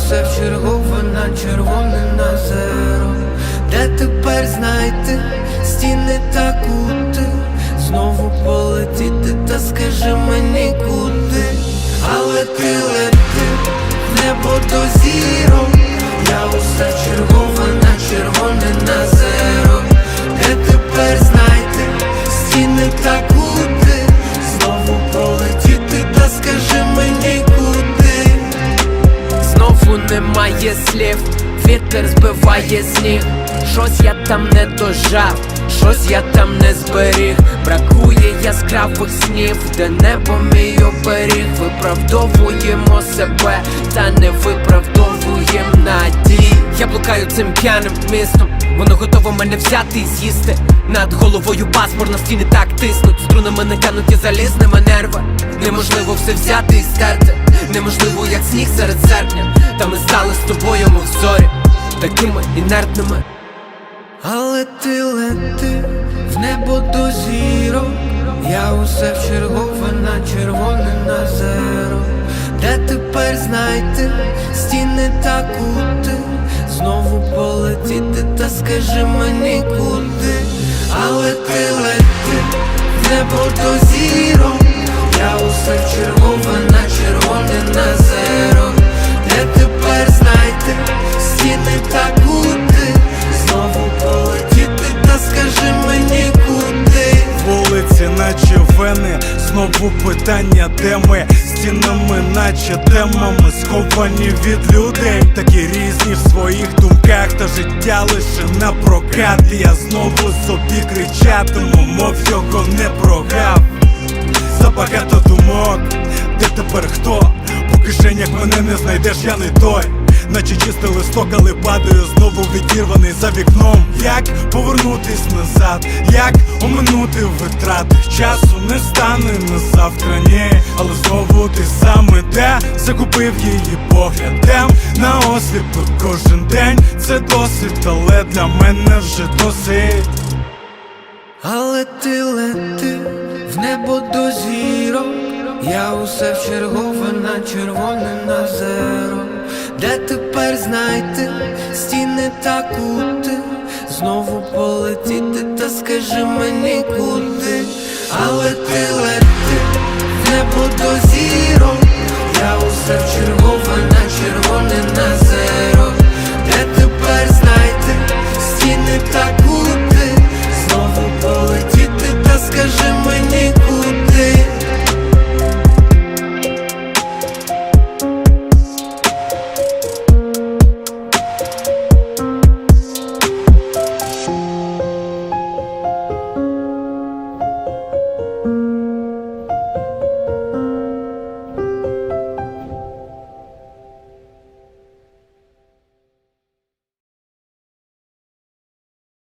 усе вчергове на червоне на зеро. Де тепер знайти стіни та кути немає слів, вітер збиває сніг Щось я там не дожав, щось я там не зберіг. Бракує яскравих снів, де небо мій оберіг. Виправдовуємо себе, та не виправдовуємо надій. Я блукаю цим п'яним містом. Воно готово мене взяти і з'їсти. Над головою паспорт на стіни так тиснуть. Струнами натянуті залізними нерви. Неможливо все взяти і стерти Неможливо, як сніг серед серпня. Та ми стали з тобою, мов зорі Такими інертними. Але ти лети в небо до зірок. Я усе вчергове на червоне на зеро. Де тепер знайти стіни та кути? Знову полетіти, та скажи мені куди? Але ти лети в небо до зірок. Я усе вчергове на знову питання, де ми стінами, наче темами, сховані від людей, такі різні в своїх думках, та життя лише на прокат. Я знову собі кричатиму, мов його не прогав. Забагато думок, де тепер хто? По кишенях мене не знайдеш, я не той. Наче чистий листок, але падаю знову відірваний за вікном. Як повернутись назад, як оминути витрати часу не стане на завтра, ні, але знову ти саме де закупив її поглядем. На осліпи кожен день. Це досить, але для мене вже досить. Але ти лети в небо до зірок. Я усе вчергове на червоне на зеро Де тепер знайти стіни та кути? Знову полетіти, та скажи мені куди? Але ти